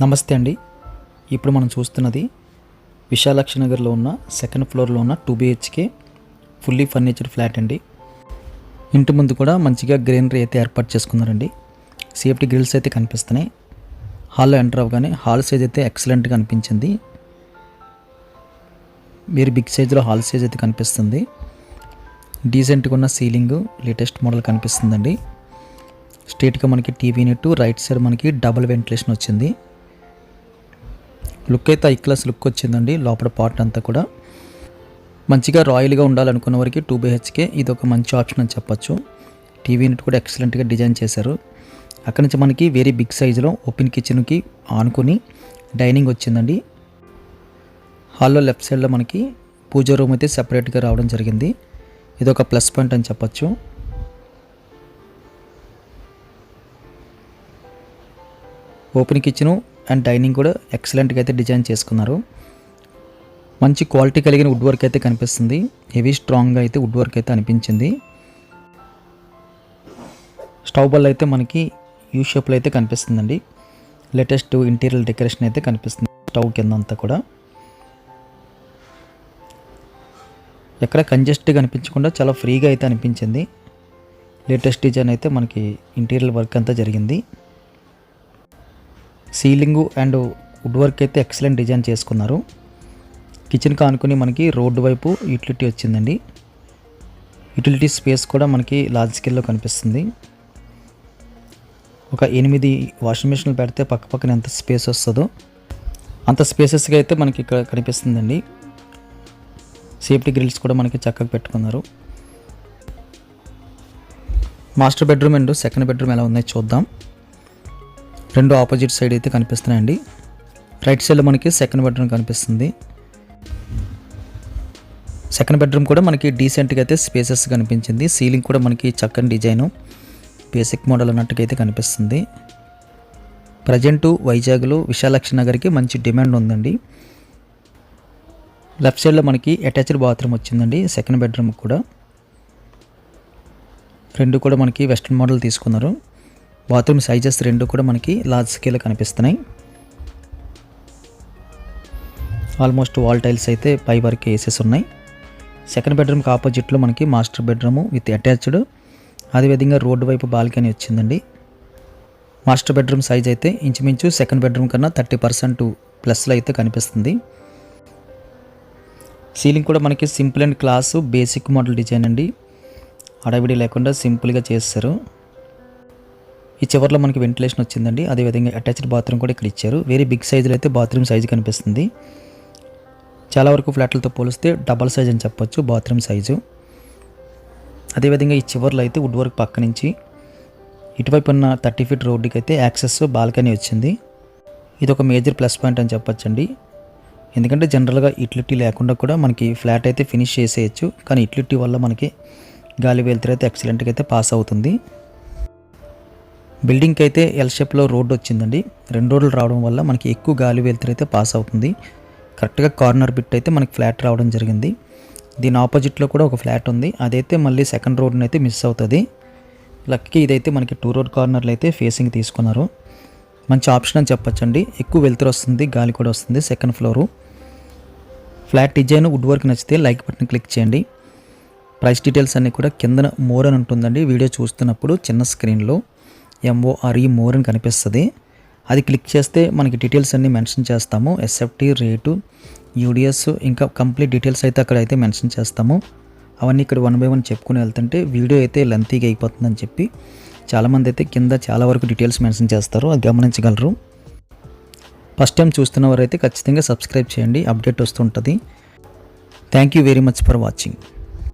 నమస్తే అండి. ఇప్పుడు మనం చూస్తున్నది విశాలాక్షి నగర్లో ఉన్న సెకండ్ ఫ్లోర్లో ఉన్న two BHK fully furniture flat అండి. ఇంటి ముందు కూడా మంచిగా గ్రీనరీ అయితే ఏర్పాటు చేసుకున్నారండి. సేఫ్టీ గ్రిల్స్ అయితే కనిపిస్తున్నాయి. హాల్లో ఎంటర్ అవ్వగానే హాల్ సైజ్ అయితే ఎక్సలెంట్గా అనిపించింది మీరు బిగ్ సైజ్లో హాల్ సైజ్ అయితే కనిపిస్తుంది. డీసెంట్గా ఉన్న సీలింగ్ లేటెస్ట్ మోడల్ కనిపిస్తుందండి. స్ట్రేట్గా మనకి టీవీ నెట్ రైట్ సైడ్ మనకి డబుల్ వెంటిలేషన్ వచ్చింది. లుక్ అయితే ఐ క్లాస్ లుక్ వచ్చిందండి లోపల పార్ట్ అంతా కూడా. మంచిగా రాయల్గా ఉండాలనుకున్న వారికి టూ బిహెచ్కే ఇది ఒక మంచి ఆప్షన్ అని చెప్పొచ్చు. టీవీ యూనిట్ కూడా ఎక్సలెంట్గా డిజైన్ చేశారు. అక్కడి నుంచి మనకి వెరీ బిగ్ సైజులో ఓపెన్ కిచెన్కి ఆనుకొని డైనింగ్ వచ్చిందండి. హాల్లో లెఫ్ట్ సైడ్లో మనకి పూజ రూమ్ అయితే సెపరేట్గా రావడం జరిగింది. ఇది ఒక ప్లస్ పాయింట్ అని చెప్పొచ్చు. ఓపెన్ కిచెను అండ్ డైనింగ్ కూడా ఎక్సలెంట్గా అయితే డిజైన్ చేసుకున్నారు. మంచి క్వాలిటీ కలిగిన వుడ్ వర్క్ అయితే కనిపిస్తుంది. హెవీ స్ట్రాంగ్గా అయితే వుడ్ వర్క్ అయితే అనిపించింది. స్టవ్ బల్ అయితే మనకి యూ షేప్లో అయితే కనిపిస్తుందండి. లేటెస్ట్ ఇంటీరియర్ డెకరేషన్ అయితే కనిపిస్తుంది స్టవ్ కింద అంతా కూడా. ఎక్కడ కంజెస్ట్గా అనిపించకుండా చాలా ఫ్రీగా అయితే అనిపించింది. లేటెస్ట్ డిజైన్ అయితే మనకి ఇంటీరియర్ వర్క్ అంతా జరిగింది. సీలింగు అండ్ వుడ్ వర్క్ అయితే ఎక్సలెంట్ డిజైన్ చేసుకున్నారు. కిచెన్ కానుకొని మనకి రోడ్డు వైపు యూటిలిటీ వచ్చిందండి. యూటిలిటీ స్పేస్ కూడా మనకి లార్జ్ స్కేల్లో కనిపిస్తుంది. ఒక ఎనిమిది వాషింగ్ మిషన్లు పెడితే పక్క పక్కన ఎంత స్పేస్ వస్తుందో అంత స్పేసెస్గా అయితే మనకి ఇక్కడ కనిపిస్తుందండి. సేఫ్టీ గ్రిల్స్ కూడా మనకి చక్కగా పెట్టుకున్నారు. Master bedroom and second bedroom ఎలా ఉన్నాయో చూద్దాం. రెండు ఆపోజిట్ సైడ్ అయితే కనిపిస్తున్నాయండి. రైట్ సైడ్లో మనకి సెకండ్ బెడ్రూమ్ కనిపిస్తుంది. సెకండ్ బెడ్రూమ్ కూడా మనకి డీసెంట్గా అయితే స్పేసెస్ కనిపించింది. సీలింగ్ కూడా మనకి చక్కని డిజైను. బేసిక్ మోడల్ అన్నట్టుగా అయితే కనిపిస్తుంది. ప్రజెంటు వైజాగ్లో విశాలక్ష నగర్కి మంచి డిమాండ్ ఉందండి. లెఫ్ట్ సైడ్లో మనకి అటాచ్డ్ బాత్రూమ్ వచ్చిందండి సెకండ్ బెడ్రూమ్ కూడా. రెండు కూడా మనకి వెస్ట్రన్ మోడల్ తీసుకున్నారు. బాత్రూమ్ సైజెస్ రెండు కూడా మనకి లార్జ్ స్కేల్ కనిపిస్తున్నాయి. ఆల్మోస్ట్ వాల్ టైల్స్ అయితే పై వరకు వేసేసి ఉన్నాయి. సెకండ్ బెడ్రూమ్కి ఆపోజిట్లో మనకి మాస్టర్ బెడ్రూమ్ విత్ అటాచ్డ్ అదేవిధంగా రోడ్డు వైపు బాల్కనీ వచ్చిందండి. మాస్టర్ బెడ్రూమ్ సైజ్ అయితే ఇంచుమించు సెకండ్ బెడ్రూమ్ కన్నా థర్టీ పర్సెంట్ ప్లస్లో అయితే కనిపిస్తుంది. సీలింగ్ కూడా మనకి simple and class basic model design అండి. అడవిడి లేకుండా సింపుల్గా చేస్తారు ఈ చివరిలో మనకి వెంటిలేషన్ వచ్చిందండి. అదేవిధంగా అటాచ్డ్ బాత్రూమ్ కూడా ఇక్కడ ఇచ్చారు. వెరీ బిగ్ సైజులో అయితే బాత్రూమ్ సైజు కనిపిస్తుంది. చాలా వరకు ఫ్లాట్లతో పోలిస్తే డబల్ సైజ్ అని చెప్పొచ్చు బాత్రూమ్ సైజు అదేవిధంగా ఈ చివర్లో అయితే వుడ్ వర్క్ పక్క నుంచి ఇటువైపు ఉన్న థర్టీ ఫీట్ రోడ్డుకి అయితే యాక్సెస్ బాల్కనీ వచ్చింది. ఇది ఒక మేజర్ ప్లస్ పాయింట్ అని చెప్పొచ్చండి. ఎందుకంటే జనరల్గా ఇట్లిటీ లేకుండా కూడా మనకి ఫ్లాట్ అయితే ఫినిష్ చేసేయచ్చు. కానీ ఇట్లిటీ వల్ల మనకి గాలి వెళ్తురు అయితే ఎక్సలెంట్గా అయితే పాస్ అవుతుంది. బిల్డింగ్కి అయితే ఎల్ షేప్లో రోడ్డు వచ్చిందండి. రెండు రోడ్లు రావడం వల్ల మనకి ఎక్కువ గాలి వెలుతురు అయితే పాస్ అవుతుంది. కరెక్ట్గా కార్నర్ బిట్ అయితే మనకి ఫ్లాట్ రావడం జరిగింది. దీని ఆపోజిట్లో కూడా ఒక ఫ్లాట్ ఉంది. అదైతే మళ్ళీ సెకండ్ రోడ్ని అయితే మిస్ అవుతుంది. లక్కీ ఇదైతే మనకి టూ రోడ్ కార్నర్లు అయితే ఫేసింగ్ తీసుకున్నారు. మంచి ఆప్షన్ అని చెప్పొచ్చండి. ఎక్కువ వెళ్తురు వస్తుంది గాలి కూడా వస్తుంది second floor flat design wood work నచ్చితే లైక్ బటన్ క్లిక్ చేయండి. ప్రైస్ డీటెయిల్స్ అన్నీ కూడా కిందన మోర్ అని ఉంటుందండి. వీడియో చూస్తున్నప్పుడు చిన్న స్క్రీన్లో ఎంఓఆర్ఈ మోర్ అని కనిపిస్తుంది. అది క్లిక్ చేస్తే మనకి డీటెయిల్స్ అన్నీ మెన్షన్ చేస్తాము. ఎస్ఎఫ్టీ రేటు యూడిఎస్ ఇంకా కంప్లీట్ డీటెయిల్స్ అయితే అక్కడ అయితే మెన్షన్ చేస్తాము. అవన్నీ ఇక్కడ వన్ బై వన్ చెప్పుకుని వెళ్తుంటే వీడియో అయితే లెంతీగా అయిపోతుందని చెప్పి చాలామంది అయితే కింద చాలా వరకు డీటెయిల్స్ మెన్షన్ చేస్తారు. అది గమనించగలరు. ఫస్ట్ టైం చూస్తున్న వారైతే ఖచ్చితంగా సబ్స్క్రైబ్ చేయండి. అప్డేట్ వస్తుంటుంది thank you very much for watching